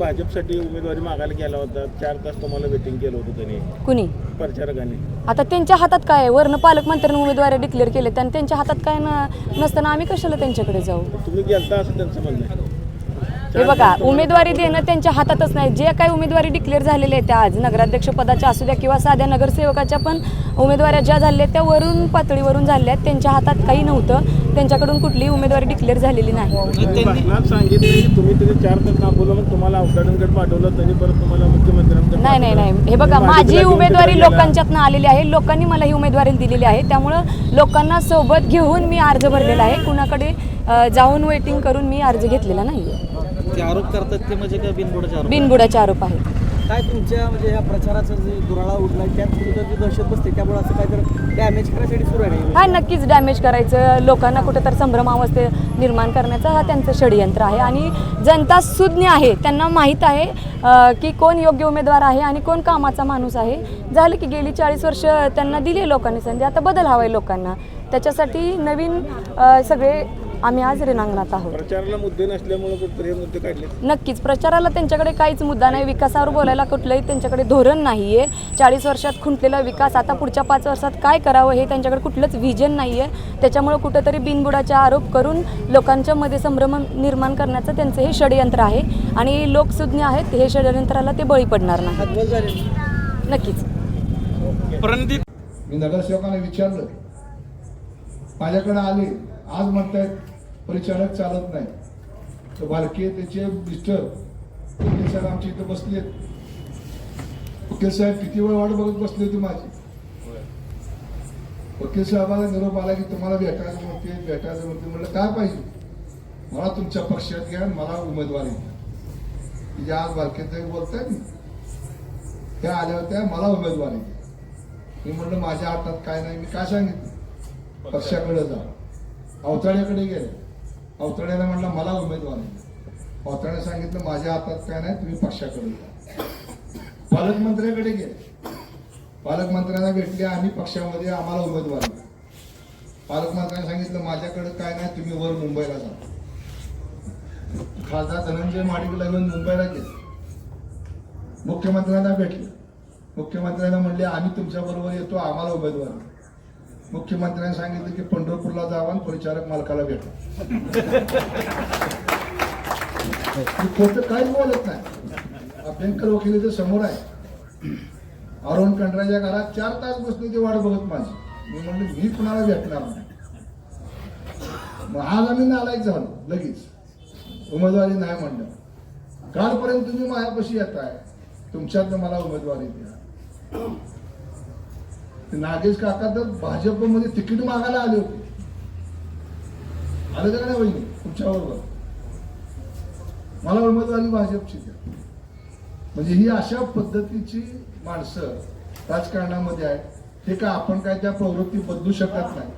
भाजपसाठी उमेदवारी मागायला गेला होता. चार तास तुम्हाला वेटिंग केलं होतं त्यांनी. कुणी? प्रचारकांनी. आता त्यांच्या हातात काय आहे? वर्ण पालकमंत्र्यांनी उमेदवारी डिक्लेअर केले आणि त्यांच्या हातात काय न- नसताना आम्ही कशाला त्यांच्याकडे जाऊ? तुम्ही गेलता असं त्यांचं म्हणणं आहे. हे बघा उमेदवारी देणं त्यांच्या हातातच नाही. जे काही उमेदवारी डिक्लेअर झालेल्या आहेत त्या आज नगराध्यक्ष पदाच्या असू द्या किंवा साध्या नगरसेवकाच्या पण उमेदवाऱ्या ज्या झाल्या आहेत त्या वरून पातळीवरून झाल्या आहेत. त्यांच्या हातात काही नव्हतं. त्यांच्याकडून कुठलीही उमेदवारी डिक्लेअर झालेली नाही. नाही नाही नाही. हे बघा माझी उमेदवारी लोकांच्यातनं आलेली आहे. लोकांनी मला ही उमेदवारी दिलेली आहे. त्यामुळं लोकांना सोबत घेऊन मी अर्ज भरलेला आहे. कुणाकडे जाऊन वेटिंग करून मी अर्ज घेतलेला नाही आरोप करतात ते म्हणजे काय बिनबुडाचे आरोप? बिनबुडाचे आरोप आहेत. काय तुमच्या म्हणजे ह्या प्रचाराचा जे दुराळा उडला त्यात विरोधाची दहशत बसते. त्यामुळे असं काहीतरी डॅमेज करायसाठी सुरू आहे हा? नक्कीच डॅमेज करायचं. लोकांना कुठेतरी संभ्रमावस्थे निर्माण करण्याचं हा त्यांचं षडयंत्र आहे. आणि जनता सुज्ञ आहे. त्यांना माहीत आहे की कोण योग्य उमेदवार आहे आणि कोण कामाचा माणूस आहे. झालं की गेली चाळीस वर्ष त्यांना दिली लोकांनी संधी. आता बदल हवा आहे लोकांना. त्याच्यासाठी नवीन सगळे आम्ही आज रिणांगणात आहोत. प्रचाराला मुद्दे नसल्यामुळे कुठतरी मुद्दे काढले नक्कीच प्रचाराला त्यांच्याकडे काहीच मुद्दा नाही. विकासावर बोलायला कुठलंही त्यांच्याकडे धोरण नाही आहे चाळीस वर्षात खुंटलेला विकास आता पुढच्या पाच वर्षात काय करावं हे त्यांच्याकडे कुठलंच व्हिजन नाही आहे त्याच्यामुळे कुठंतरी बिनबुडाचे आरोप करून लोकांच्या मध्ये संभ्रम निर्माण करण्याचं त्यांचं हे षडयंत्र आहे. आणि लोकसुज्ञ आहेत हे षडयंत्राला ते बळी पडणार नाही. नक्कीच. मी नगरसेवकांना विचारलं. माझ्याकडे आले. आज म्हणतायत परिचारक चालत नाही. तर बालके त्याचे मिस्टर वकील साहेब आमच्या इथं बसलेत वकील साहेब किती वेळ वाट बघत बसले होते माझी? वकील साहेबाला निरोप आला की तुम्हाला भेटायचं म्हणते भेटायचं म्हणते. म्हणलं काय पाहिजे? मला तुमच्या पक्षात घ्या मला उमेदवारी द्या. आज बालकेत बोलताय ना. त्या आल्या होत्या मला उमेदवारी द्या. मी म्हणलं माझ्या हातात काय नाही मी काय सांगितलं? पक्षाकडे जा. अवताड्याकडे गेले. अवताड्याने म्हटलं मला उमेदवार आहे. सांगितलं माझ्या हातात काय नाही तुम्ही पक्षाकडे जा. पालकमंत्र्याकडे गेले. पालकमंत्र्यांना भेटले आम्ही पक्षामध्ये आम्हाला उमेदवार पालकमंत्र्यांनी सांगितलं माझ्याकडे काय नाही तुम्ही वर मुंबईला जा. खासदार धनंजय माडिकला घेऊन मुंबईला गेले. मुख्यमंत्र्यांना भेटले. मुख्यमंत्र्यांना म्हणले आम्ही तुमच्याबरोबर येतो आम्हाला उमेदवार मुख्यमंत्र्यांनी सांगितलं की पंढरपूरला जावा परिचारक मालकाला भेटा. खोटं काहीच बोलत नाही. अभ्यंकर वकील समोर आहे. अरुण कंडराच्या घरात चार तास बसली ती वाट बघत माझी. मी म्हणलं मी कुणाला भेटणार नाही? मग आज आम्ही नालायक झालो लगेच. उमेदवारी नाही म्हणलं. कालपर्यंत तुम्ही माझ्यापाशी येताय. तुमच्यातनं मला उमेदवारी द्या. नागेश काका तर भाजपमध्ये तिकीट मागायला आले होते. आलं का नाही वहिनी? तुमच्या बरोबर. मला उमेदवारी भाजपची द्या म्हणजे ही अशा पद्धतीची माणसं राजकारणामध्ये आहेत हे का आपण काय त्या प्रवृत्ती बदलू शकत नाही?